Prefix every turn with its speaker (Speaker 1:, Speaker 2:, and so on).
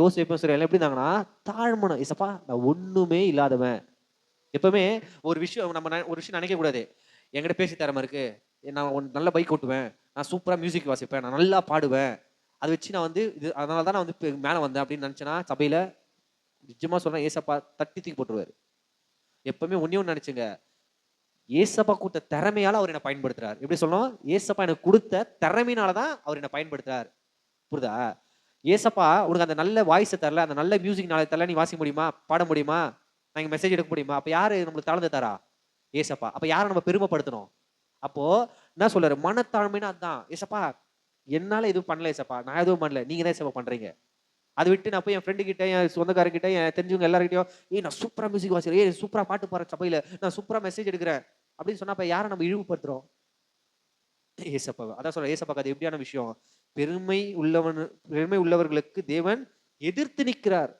Speaker 1: யோசேப்பும் சரி எல்லாம் எப்படி இருந்தாங்கன்னா தாழ்மனம் இசப்பா நான் ஒன்றுமே இல்லாதவன். எப்பவுமே ஒரு விஷயம் நம்ம ஒரு விஷயம் நினைக்கக்கூடாது என்கிட்ட பேசி திறமை இருக்கு. நான் ஒன் நல்ல பைக் ஓட்டுவேன். நான் சூப்பராக மியூசிக் வாசிப்பேன். நான் நல்லா பாடுவேன். அதை வச்சு நான் வந்து இது அதனால தான் நான் வந்து மேலே வந்தேன் அப்படின்னு நினைச்சேன்னா சபையில் நிஜமாக சொல்கிறேன் ஏசப்பா தட்டி தூக்கி போட்டுருவார். எப்பவுமே ஒன்றே ஒன்று நினச்சிங்க. ஏசப்பா கொடுத்த திறமையால் அவர் என்ன பயன்படுத்துறார். எப்படி சொல்லணும்? ஏசப்பா எனக்கு கொடுத்த திறமையினால தான் அவர் என்னை பயன்படுத்துறார். புரியுதா? ஏசப்பா உனக்கு அந்த நல்ல வாய்ஸை தரல அந்த நல்ல மியூசிக் நாளை தரல நீ வாசிக்க முடியுமா? பாட முடியுமா? நான் மெசேஜ் எடுக்க முடியுமா? அப்போ யார் நம்மளுக்கு தாழ்ந்து தரா? ஏசப்பா. அப்போ யாரை நம்ம பெருமைப்படுத்தணும்? அப்போது என்ன சொல்கிறார் மனத்தாழ்மைன்னா அதுதான் ஏசப்பா என்னால் எதுவும் பண்ணல ஏசப்பா. நான் எதுவும் பண்ணல. நீங்கள் தான் ஏசப்பா பண்ணுறீங்க அதை விட்டு நான் போய் என் ஃப்ரெண்டு கிட்ட என் சொந்தக்காரர்கிட்ட என் தெரிஞ்சவங்க எல்லாருக்கிட்டையும் ஏய் நான் சூப்பராக மியூசிக் வாசிக்கிறேன். ஏ சூப்பராக பாட்டு பாடுறேன் சபையில. நான் சூப்பராக மெசேஜ் எடுக்கிறேன். அப்படின்னு சொன்னா அப்போ யாரை நம்ம இழிவுபடுத்துகிறோம் ஏசப்பாவை அதான் சொல்ற ஏசப்பா அது எப்படியான விஷயம்? பெருமை உள்ளவன் பெருமை உள்ளவர்களுக்கு தேவன் எதிர்த்து நிற்கிறார்.